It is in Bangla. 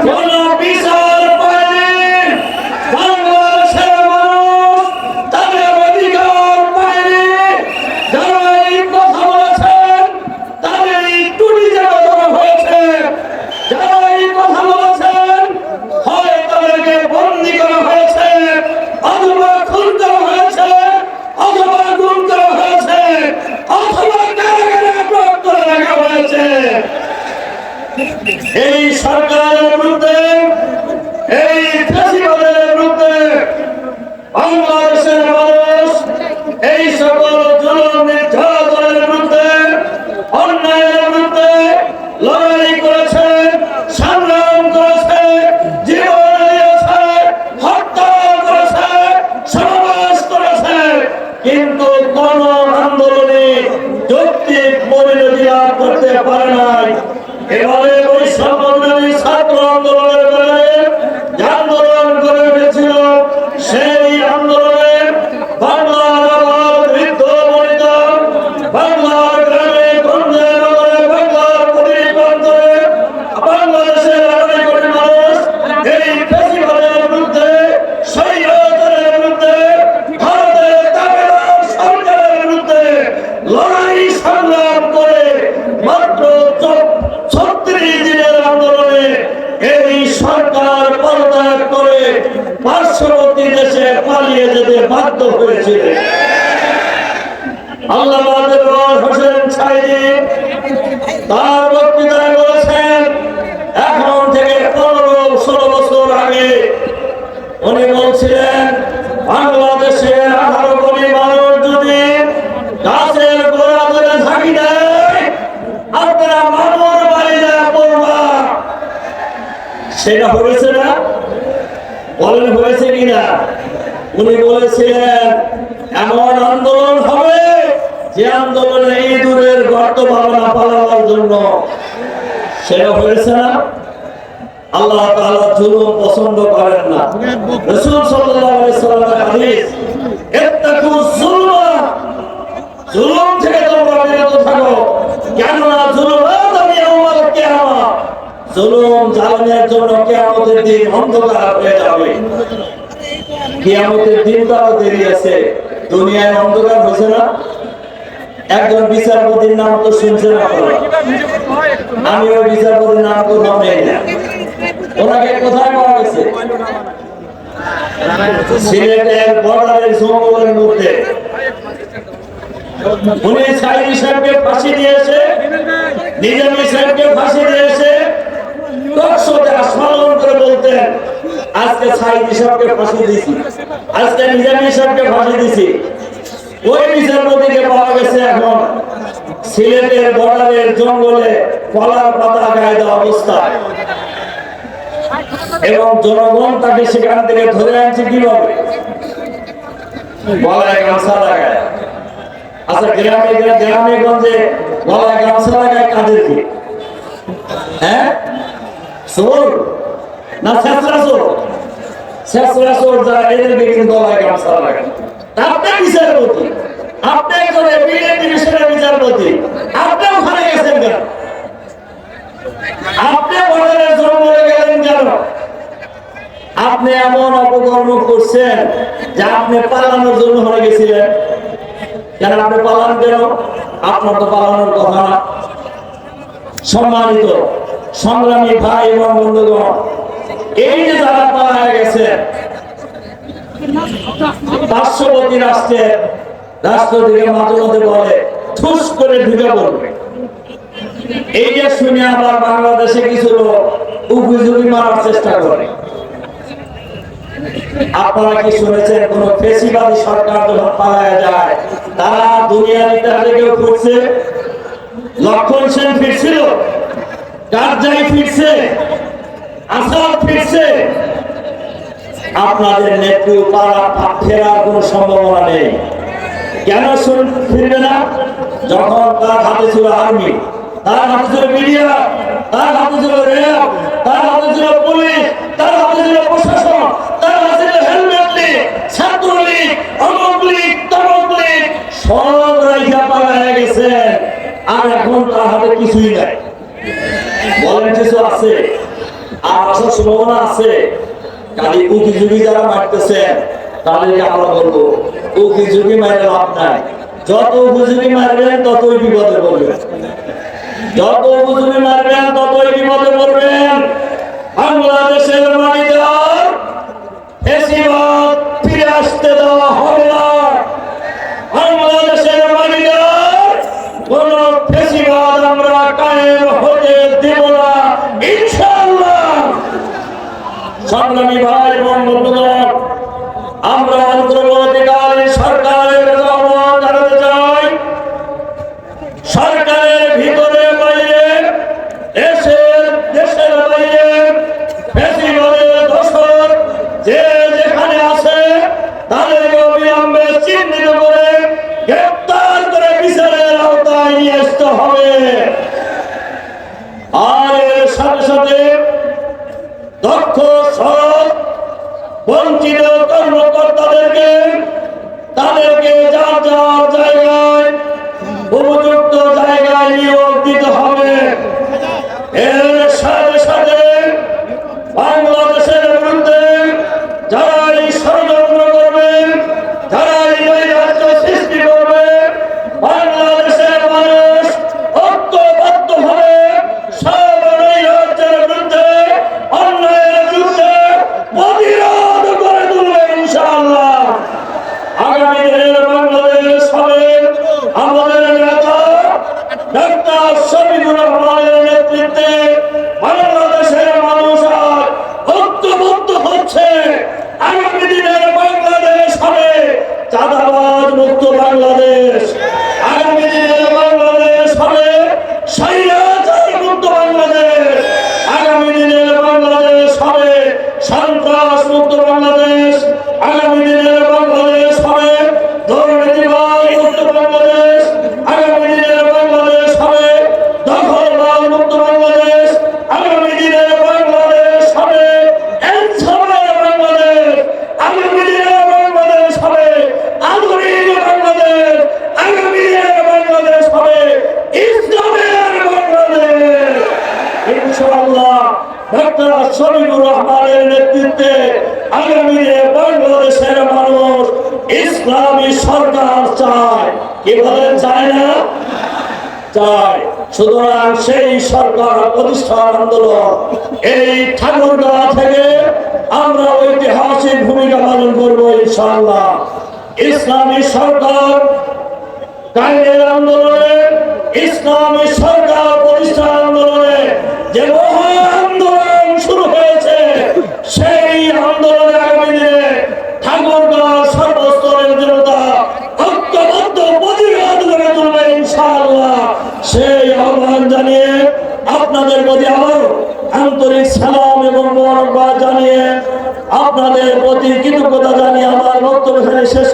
Come on. পার্শ্ববর্তী দেশে পালিয়ে যেতে বাধ্য হয়েছিল আল্লাহ হোসেন সাইদি তার বক্তৃতায় বলেছেন, এখন থেকে পনেরো, ষোলো বছর আগে উনি বলছিলেন, বাংলাদেশে আঠারো কোটি মানুষ যদি গাছের গোড়া ধরে থাকি দেয়, আপনারা মামুর বাড়ি পড়বা। সেটা হয়েছে বলেন হয়েছে কিনা? উনি বলেছিলেন এমন আন্দোলন হবে যে আন্দোলনে এই দূরের গর্ত ভাবনা পালাবার জন্য সেটা হয়েছে না। আল্লাহ তাআলা জুলুম পছন্দ করেন না। রাসূল সাল্লাল্লাহু আলাইহি সাল্লামের হাদিস জুলুম জালেমের জন্য কিয়ামতের দিন অন্ধকার হয়ে যাবে। কিয়ামতের দিন তাও দেরি আছে। দুনিয়ায় অন্ধকার হয়েছে না? একজন বিচারপতির নাম তো শুনছেন আপনারা আমিও বিচারপতির নাম নেই না। ওনাকে কোথায় পাওয়া গেছে? সিলেটের বর্ডারের জঙ্গলের মধ্যে। উনি সাইদি সাহেবকে ফাঁসি দিয়েছে, নিজামী সাহেবকে ফাঁসি দিয়েছে এবং জনগণ তাকে সেখান থেকে ধরে আনছে কীভাবে? গলায় গামছা লাগায়। আচ্ছা গ্রামে গঞ্জে গলায় গামছা লাগায় কাদেরকে হ্যাঁ? চোর না ছেঁচড়া চোর ছেঁচড়া চোর যারা এদেরকে কিন্তু গলায় গামছা লাগায়। আপনি বিচারপতি। আপনি একজন এপিএ ডিভিশনের বিচারপতি। আপনি ওখানে গেছেন কেন? আপনি জঙ্গলে গেলেন কেন? আপনি এমন অপকর্ম করছেন যে আপনি পালানোর জন্য হয়ে গেছিলেন। কেন আপনি পালান কেন? আপনার তো পালানোর কথা সম্মানিত সংগ্রামী ভাই এবং বন্ধুগণ, এই যে যারা পালায় গেছে, পার্শ্ববর্তী রাষ্ট্রের রাষ্ট্র থেকে মাঝে বলে, ঠুস করে ঢুকে পড়বে। এই যে শুনে আবার বাংলাদেশে কিছু লোক উপযোগী মারার চেষ্টা করে। আপনারা কি শুনেছেন, কোন ফেসিবাদী সরকার যখন পালায় যায়, তারা দুনিয়ার ইতিহাসে কেউ ফুটছে লক্ষণ সেন ফিরছিল? কারজাই ফিরছে? আসাদ ফিরছে? আপনাদের নেত্রী পাড়া ফেরার কোনো সম্ভাবনা নেই। কেন ফিরবে না? যখন তার হাতে ছিল আর্মি, তার হাতে ছিল মিডিয়া, তার হাতে ছিল র্যাব, তার হাতে ছিল পুলিশ, তার হাতে ছিল প্রশাসন, তার হাতে ছিল হেলমেট লীগ, ছাত্রলীগ, অমুক লীগ, তমুক লীগ, সব রাইখা পালায় গেছে আর এখন তার হাতে কিছুই নাই। বলেন কিছু আছে, আর আসার সম্ভাবনা আছে কালি উকিজুগি যারা মারতেছেন তাদেরকে আমরা বলব উকিজুগি মারে লাভ নাই। যত উকিজুগি মারবেন, ততই বিপদে পড়বেন। যত উকিজুগি মারবেন, তত ইনশাআল্লাহ। সম্মানিত ভাই বন্ধুরা আমরা অন্তর্গত বঞ্চিত কর্মকর্তাদেরকে তাদেরকে যার যার জায়গায় উপযুক্ত জায়গায় নিয়োগ দিতে হবে। এর বাংলাদেশ। কি না? সুতরাং সেই সরকার আন্দোলন। এই ঐতিহাসিক ভূমিকা পালন করব ইনশাআল্লাহ। ইসলামী সরকার কাইনের আন্দোলনে ইসলামী সরকার প্রতিষ্ঠান আন্তরিক সালাম এবং মোবারকবাদ জানিয়ে আপনাদের প্রতি কৃতজ্ঞতা জানিয়ে আমার বক্তব্য শেষ শেষ